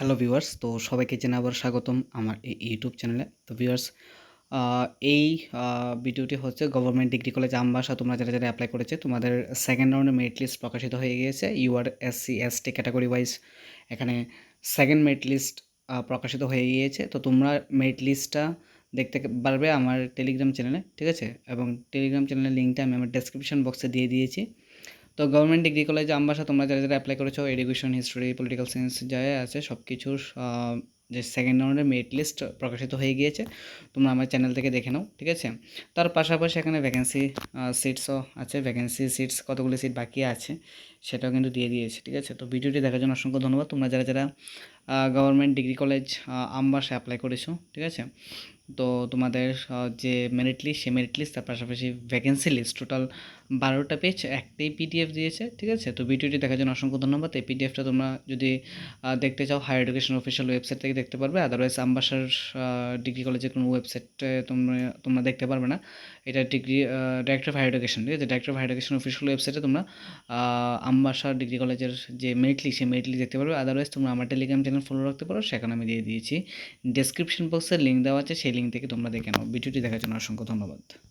Hello viewers, তো সবাইকে জানাবার স্বাগতম আমার এই ইউটিউব চ্যানেলে। তো ভিউয়ার্স এই ভিডিওটি হচ্ছে গভর্নমেন্ট ডিগ্রি কলেজ আমবাসা, তোমরা যারা যারা অ্যাপ্লাই করেছে, তোমাদের সেকেন্ড রাউন্ডে মেরিট লিস্ট প্রকাশিত হয়ে গিয়েছে। UR SC ST category wise এখানে সেকেন্ড মেরিট লিস্ট প্রকাশিত হয়ে গিয়েছে। তো তোমরা মেরিট লিস্টটা দেখতে পারবে আমার টেলিগ্রাম চ্যানেলে ঠিক আছে? এবং টেলিগ্রাম চ্যানেলের লিঙ্কটা আমি আমার ডেসক্রিপশন বক্সে দিয়ে দিয়েছি। তো গভর্নমেন্ট ডিগ্রি কলেজে আমবাসা তোমরা যারা যারা অ্যাপ্লাই করেছ এডুকেশন হিস্ট্রি পলিটিক্যাল সায়েন্স যা আছে সব কিছুর যে সেকেন্ড রাউন্ডের মেরিট লিস্ট প্রকাশিত হয়ে গিয়েছে, তোমরা আমার চ্যানেল থেকে দেখে নাও, ঠিক আছে? তার পাশাপাশি এখানে ভ্যাকেন্সি সিটসও আছে ভ্যাকেন্সি সিটস কতগুলি সিট বাকি আছে, সেটাও কিন্তু দিয়ে দিয়েছে, ঠিক আছে? তো ভিডিওটি দেখার জন্য অসংখ্য ধন্যবাদ। তোমরা যারা যারা government degree college Ambassa apply করেছ ঠিক আছে? তো তোমাদের যে মেরিট লিস্ট সে মেরিট লিস্ট তার পাশাপাশি ভ্যাকেন্সি লিস্ট টোটাল বারোটা পেজ একটাই পিডিএফ দিয়েছে ঠিক আছে? তো ভিডিওটি দেখার জন্য অসংখ্য ধন্যবাদ। এই পিডিএফটা তোমরা যদি দেখতে চাও হায়ার এডুকেশন অফিসিয়াল ওয়েবসাইট থেকে দেখতে পারবে। আদারওয়াইজ আমবাসার ডিগ্রি কলেজের কোনো ওয়েবসাইটে তোমরা তোমরা দেখতে পারবে না। এটা degree director of higher education ঠিক আছে? Director of higher education official ওয়েবসাইটে তোমরা আহ, আমবাসা ডিগ্রি কলেজের যে মেরিট লিস্ট সেই মেরিট লিস্ট দেখতে পারবে। আদারওয়াইজ তোমরা আমার টেলিগ্রাম চ্যানেল ফলো রাখতে পারো, সেখানে আমি দিয়ে দিয়েছি ডেসক্রিপশন বক্সের লিঙ্ক দেওয়া আছে, সেই লিঙ্ক থেকে তোমরা দেখে নাও। ভিডিওটি দেখার জন্য অসংখ্য ধন্যবাদ।